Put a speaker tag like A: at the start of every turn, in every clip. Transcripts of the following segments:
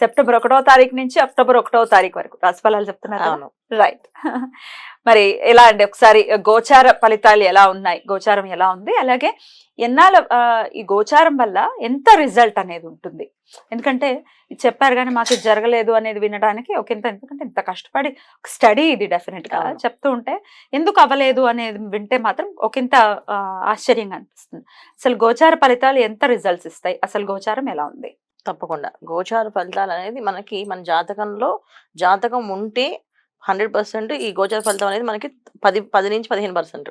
A: September ఒకటో తారీఖు నుంచి అక్టోబర్ ఒకటో తారీఖు వరకు. రాశిఫలాలు చెప్తున్నారు? రైట్ మరి ఎలా అండి? ఒకసారి గోచార ఫలితాలు ఎలా ఉన్నాయి? గోచారం ఎలా ఉంది? అలాగే ఎన్నాళ్ళ ఈ గోచారం వల్ల ఎంత రిజల్ట్ అనేది ఉంటుంది? ఎందుకంటే చెప్పారు కానీ మాకు ఇది జరగలేదు అనేది వినడానికి ఒక ఇంత ఎందుకంటే ఇంత కష్టపడి స్టడీ ఇది
B: డెఫినెట్గా.
A: చెప్తూ ఉంటే ఎందుకు అవ్వలేదు అనేది వింటే మాత్రం ఒకంత ఆ, ఆశ్చర్యంగా అనిపిస్తుంది. అసలు గోచార ఫలితాలు ఎంత రిజల్ట్స్ ఇస్తాయి? అసలు గోచారం ఎలా ఉంది?
B: తప్పకుండా. గోచార ఫలితాలు అనేది మనకి మన జాతకంలో జాతకం ఉంటే హండ్రెడ్ పర్సెంట్ ఈ గోచార ఫలితం అనేది మనకి పది పది నుంచి పదిహేను పర్సెంట్.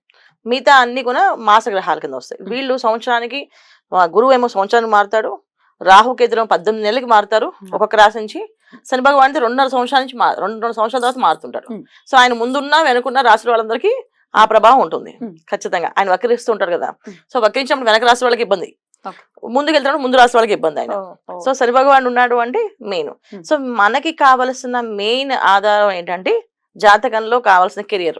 B: మిగతా అన్ని కూడా మాస గ్రహాల కింద వస్తాయి. వీళ్ళు సంవత్సరానికి గురువు ఏమో సంవత్సరానికి మారుతాడు రాహు కేతులు పద్దెనిమిది నెలలకి మారుతారు. ఒక్కొక్క రాశి నుంచి శని భగవాన్ రెండున్నర సంవత్సరాల నుంచి మారు రెండు రెండు సంవత్సరాల తర్వాత మారుతుంటారు
A: మ్మ్.
B: సో ఆయన ముందున్న వెనుకున్న రాశుల వాళ్ళందరికీ ఆ ప్రభావం ఉంటుంది. ఖచ్చితంగా ఆయన వక్రిస్తూ ఉంటారు కదా. సో వక్రించినప్పుడు వెనక రాశి వాళ్ళకి ఇబ్బంది. ముందుకు వెళ్తున్నప్పుడు ముందు రాశి వాళ్ళకి ఇబ్బంది ఆయన సో శని భగవాన్ ఉన్నాడు అంటే మెయిన్. సో మనకి కావలసిన మెయిన్ ఆధారం ఏంటంటే జాతకంలో కావాల్సిన కెరియర్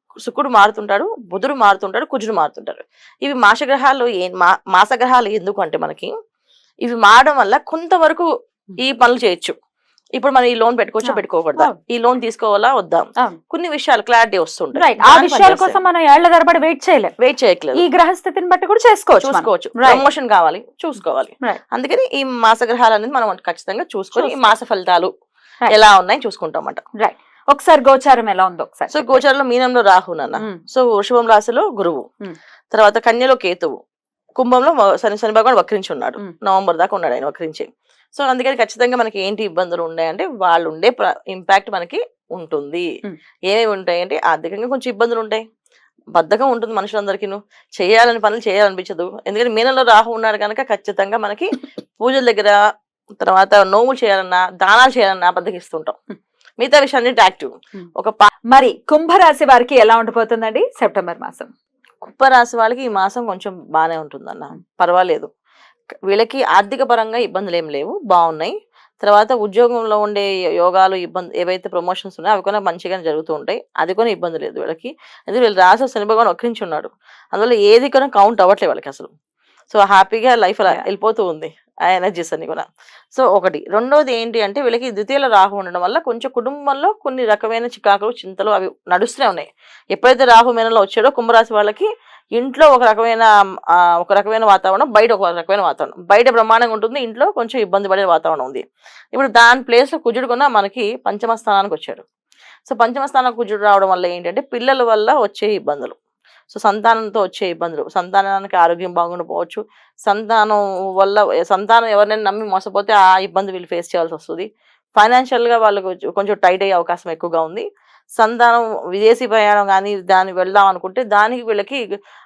B: శుక్రుడు మారుతుంటాడు బుధుడు మారుతుంటాడు కుజుడు మారుతుంటాడు. ఇవి మాస గ్రహాలు ఏ మా మాస గ్రహాలు ఎందుకు అంటే మనకి ఇవి మారడం వల్ల కొంతవరకు ఈ పనులు చేయొచ్చు. ఇప్పుడు మనం ఈ లోన్ పెట్టుకోవచ్చా పెట్టుకోకూడదా. ఈ లోన్ తీసుకోవాలా వద్దా. కొన్ని విషయాలు క్లారిటీ వస్తుంటాయి.
A: రైట్ ఆ విషయాల కోసం మనం ఏళ్ళ తరబడి వెయిట్ చేయలేం.
B: వెయిట్ చేయట్లేదు.
A: ఈ గ్రహస్థితిని బట్టి కూడా చేసుకోవచ్చు.
B: చూసుకోవచ్చు. ప్రమోషన్ కావాలి చూసుకోవాలి. అందుకని ఈ మాస గ్రహాలు అనేది మనం ఖచ్చితంగా చూసుకొని ఈ మాస ఫలితాలు. ఎలా ఉన్నాయి చూసుకుంటాం అన్నమాట.
A: ఒకసారి గోచారం ఎలా ఉందో ఒకసారి
B: సో గోచారంలో మీనంలో రాహు నాన్న. సో వృషభం రాశిలో గురువు. తర్వాత కన్యలో కేతువు. కుంభంలో శని శని భగవాన్ వక్రించి ఉన్నాడు. నవంబర్ దాకా ఉన్నాడు ఆయన వక్రించి. సో అందుకని ఖచ్చితంగా మనకి ఏంటి ఇబ్బందులు ఉన్నాయంటే వాళ్ళు ఉండే ఇంపాక్ట్ మనకి ఉంటుంది.
A: మ్మ్.
B: ఏమేమి ఉంటాయంటే ఆర్థికంగా కొంచెం ఇబ్బందులు ఉంటాయి. బద్ధకం ఉంటుంది మనుషులందరికీ చేయాలని పనులు చేయాలనిపించదు. ఎందుకంటే మీనంలో రాహు ఉన్నాడు కనుక ఖచ్చితంగా మనకి పూజల దగ్గర తర్వాత నోములు చేయాలన్నా దానాలు చేయాలన్నా బద్దకిస్తుంటాం. మిగతా విషయాన్ని యాక్టివ్
A: మ్మ్.
B: ఒక
A: మరి కుంభరాశి వారికి ఎలా ఉండిపోతుందండి? సెప్టెంబర్ మాసం.
B: కుప్ప రాశి వాళ్ళకి ఈ మాసం కొంచెం బాగానే ఉంటుందన్న. పర్వాలేదు. వీళ్ళకి ఆర్థిక పరంగా ఇబ్బందులు ఏం లేవు. బాగున్నాయి తర్వాత ఉద్యోగంలో ఉండే యోగాలు ఇబ్బంది ఏవైతే ప్రమోషన్స్ ఉన్నాయో అవి కూడా మంచిగానే జరుగుతూ ఉంటాయి. అది కూడా ఇబ్బంది లేదు వీళ్ళకి. ఎందుకంటే వీళ్ళు రాసి శని భగవాన్ వక్రించి ఉన్నాడు. అందువల్ల ఏది కూడా కౌంట్ అవ్వట్లేదు వాళ్ళకి అసలు. సో హ్యాపీగా లైఫ్ అలా. వెళ్ళిపోతూ ఉంది. ఆ ఎనర్జీస్ అన్ని కూడా. సో ఒకటి. రెండోది ఏంటి అంటే వీళ్ళకి ద్వితీయుల రాహు ఉండడం వల్ల కొంచెం కుటుంబంలో కొన్ని రకమైన చికాకులు చింతలు అవి నడుస్తూనే ఉన్నాయి. ఎప్పుడైతే రాహు మేనలో వచ్చాడో కుంభరాశి వాళ్ళకి ఇంట్లో ఒక రకమైన ఒక రకమైన వాతావరణం బయట ఒక రకమైన వాతావరణం. బయట బ్రహ్మాండంగా ఉంటుంది ఇంట్లో కొంచెం ఇబ్బంది పడే వాతావరణం ఉంది. ఇప్పుడు దాని ప్లేస్లో కుజుడు కూడా మనకి పంచమ స్థానానికి వచ్చాడు. సో పంచమ స్థానం కుజుడు రావడం వల్ల ఏంటంటే పిల్లల వల్ల వచ్చే ఇబ్బందులు. సో సంతానంతో వచ్చే ఇబ్బందులు. సంతానానికి ఆరోగ్యం బాగుండకపోవచ్చు సంతానం వల్ల సంతానం ఎవరినైనా నమ్మి మోసపోతే ఆ ఇబ్బంది వీళ్ళు ఫేస్ చేయాల్సి వస్తుంది. ఫైనాన్షియల్గా వాళ్ళకు కొంచెం టైట్ అయ్యే అవకాశం ఎక్కువగా ఉంది. సంతానం విదేశీ ప్రయాణం కానీ దాన్ని వెళ్దాం అనుకుంటే దానికి వీళ్ళకి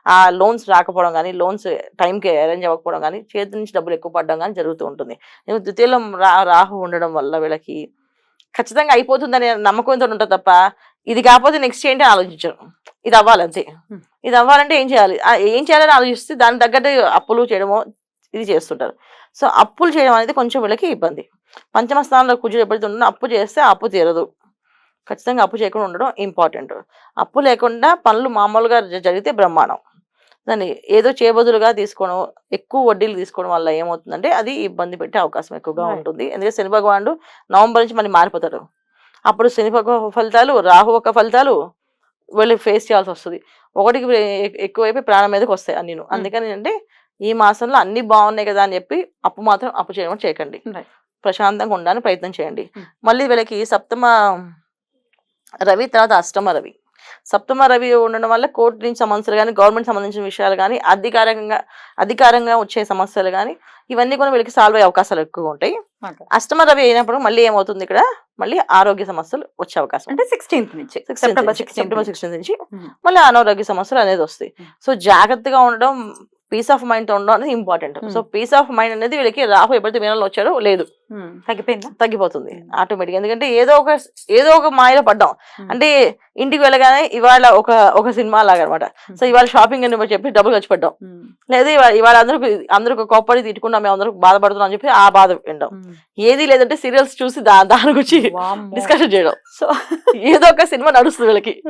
B: ఆ లోన్స్ రాకపోవడం కానీ లోన్స్ టైంకి అరేంజ్ అవ్వకపోవడం కానీ చేతి నుంచి డబ్బులు ఎక్కువ పడడం కానీ జరుగుతూ ఉంటుంది. ద్వితీయంలో రా రాహు ఉండడం వల్ల వీళ్ళకి ఖచ్చితంగా అయిపోతుందనే నమ్మకంతో ఉంటుంది తప్ప ఇది కాకపోతే నెక్స్ట్ ఏంటి ఆలోచించరు. ఇది అవ్వాలి అంతే
A: Hmm.
B: ఇది అవ్వాలంటే ఏం చేయాలి? ఏం చేయాలని ఆలోచిస్తే దాని తగ్గట్టు అప్పులు చేయడమో ఇది చేస్తుంటారు. సో అప్పులు చేయడం అనేది కొంచెం వీళ్ళకి ఇబ్బంది. పంచమ స్థానంలో కూర్చొని ఎప్పుడైతే ఉంటుందో అప్పు చేస్తే అప్పు తీరదు. ఖచ్చితంగా అప్పు చేయకుండా ఉండడం ఇంపార్టెంట్ అప్పు లేకుండా పనులు మామూలుగా జరిగితే బ్రహ్మాండం. దాన్ని ఏదో చేబదులుగా తీసుకోవడం ఎక్కువ వడ్డీలు తీసుకోవడం వల్ల ఏమవుతుందంటే అది ఇబ్బంది పెట్టే అవకాశం ఎక్కువగా. ఉంటుంది. ఎందుకంటే శని భగవానుడు నవంబర్ నుంచి మళ్ళీ మారిపోతాడు. అప్పుడు శని ఫలితాలు రాహు ఒక ఫలితాలు వీళ్ళు ఫేస్ చేయాల్సి వస్తుంది ఒకటికి ఎక్కువైపోయి ప్రాణం మీదకి వస్తాయి అన్ని అందుకని అంటే ఈ మాసంలో అన్ని బాగున్నాయి కదా అని చెప్పి అప్పు మాత్రం అప్పు చేయడం చేయకండి. ప్రశాంతంగా ఉండడానికి ప్రయత్నం చేయండి. మళ్ళీ వీళ్ళకి సప్తమ రవి తర్వాత అష్టమ రవి సప్తమ రవి ఉండడం వల్ల కోర్టు నుంచి సమస్యలు కానీ గవర్నమెంట్ సంబంధించిన విషయాలు కానీ అధికారికంగా అధికారంగా వచ్చే సమస్యలు కానీ ఇవన్నీ కూడా వీళ్ళకి సాల్వ్ అయ్యే అవకాశాలు ఎక్కువ ఉంటాయి. అష్టమ రవి అయినప్పుడు మళ్ళీ ఏమవుతుంది ఇక్కడ? మళ్ళీ ఆరోగ్య సమస్యలు వచ్చే అవకాశం.
A: అంటే సిక్స్టీన్త్ నుంచి.
B: సెప్టెంబర్
A: సిక్స్టీన్త్
B: సిక్స్టీన్ నుంచి.
A: Hmm.
B: మళ్ళీ అనారోగ్య సమస్యలు అనేది వస్తాయి.
A: Hmm.
B: సో జాగ్రత్తగా ఉండడం పీస్ ఆఫ్ మైండ్తో ఉండడం అనేది important
A: Hmm.
B: So peace of mind అనేది వీళ్ళకి రాహు ఎప్పుడైతే మీనంలో వచ్చాడో లేదు.
A: తగ్గిపోయిందా?
B: తగ్గిపోతుంది. ఆటోమేటిక్ ఎందుకంటే ఏదో ఒక ఏదో ఒక మాయలో పడ్డాం. అంటే ఇంటికి వెళ్ళగానే ఇవాళ ఒక ఒక సినిమా లాగా అనమాట సో ఇవాళ షాపింగ్ అని చెప్పి డబ్బులు ఖర్చు పెట్టాం. లేదా ఇవాళ ఇవాళ అందరూ అందరూ కోప్పడి తిట్టుకున్నాం మేము అందరూ బాధపడుతున్నాం అని చెప్పి ఆ బాధ వినడం ఏది లేదంటే సీరియల్స్ చూసి దా దాని గురించి డిస్కషన్ చేయడం.
A: సో
B: ఏదో ఒక సినిమా నడుస్తుంది వీళ్ళకి.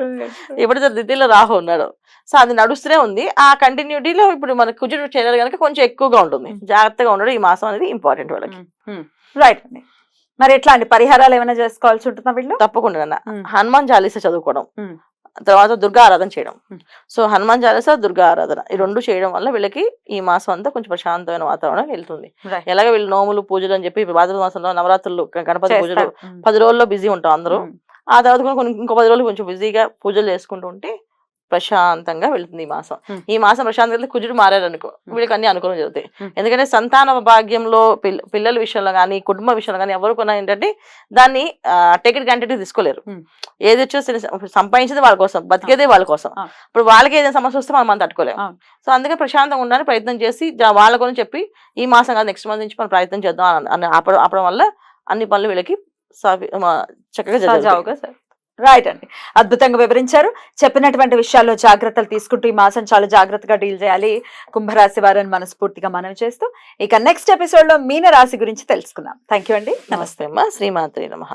B: ఎప్పుడైతే దిద్దిలో రాహు ఉన్నాడు. సో అది నడుస్తూనే ఉంది. ఆ కంటిన్యూటీలో ఇప్పుడు మన కుజుడు చేయాలి కనుక కొంచెం ఎక్కువగా ఉంటుంది. జాగ్రత్తగా ఉండడం ఈ మాసం అనేది ఇంపార్టెంట్ వాళ్ళకి.
A: రైట్ అండి మరి ఎట్లా అండి పరిహారాలు ఏమైనా చేసుకోవాల్సి ఉంటుందా వీళ్ళు
B: తప్పకుండా. హనుమాన్ చాలీసా చదువుకోవడం. తర్వాత దుర్గా ఆరాధన చేయడం. సో హనుమాన్ చాలీసా దుర్గా ఆరాధన ఈ రెండు చేయడం వల్ల వీళ్ళకి ఈ మాసం అంతా కొంచెం ప్రశాంతమైన వాతావరణం వెళ్తుంది. ఎలాగ వీళ్ళు నోములు పూజలు అని చెప్పి భాద్రపద మాసంలో నవరాత్రులు గణపతి పూజలు. పది రోజుల్లో బిజీ ఉంటాం అందరూ. ఆ తర్వాత కూడా కొన్ని ఇంకో పది రోజులు కొంచెం బిజీగా పూజలు చేసుకుంటూ ఉంటే ప్రశాంతంగా వెళ్తుంది ఈ మాసం. ఈ మాసం ప్రశాంతంగా వెళ్తే కుజుడు మారాడు అనుకో వీళ్ళకి అన్ని అనుకూలం జరుగుతాయి. ఎందుకంటే సంతాన భాగ్యంలో పిల్ల పిల్లల విషయంలో కానీ కుటుంబ విషయంలో కానీ ఎవరు కొన్నా ఏంటంటే దాన్ని టికెట్ క్యాంటిటీ తీసుకోలేరు. ఏది వచ్చో సంపాదించేది వాళ్ళ కోసం బతికేదే వాళ్ళ కోసం. ఇప్పుడు వాళ్ళకి ఏదైనా సమస్య వస్తే మనం మనం తట్టుకోలేము. సో అందుకే ప్రశాంతంగా ఉండడానికి ప్రయత్నం చేసి వాళ్ళ గురించి చెప్పి ఈ మాసం కాదు నెక్స్ట్ మంత్ నుంచి మనం ప్రయత్నం చేద్దాం అని- ఆపడం వల్ల అన్ని పనులు వీళ్ళకి చక్కగా
A: రైట్ అండి. అద్భుతంగా వివరించారు. చెప్పినటువంటి విషయాల్లో జాగ్రత్తలు తీసుకుంటూ ఈ మాసం చాలా జాగ్రత్తగా డీల్ చేయాలి. కుంభరాశి వారిని మనస్ఫూర్తిగా మనం చేస్తూ ఇక నెక్స్ట్ ఎపిసోడ్లో మీన రాశి గురించి తెలుసుకుందాం. థ్యాంక్ యూ అండి. నమస్తే
B: అమ్మ అమ్మా. శ్రీమాత్రి నమః.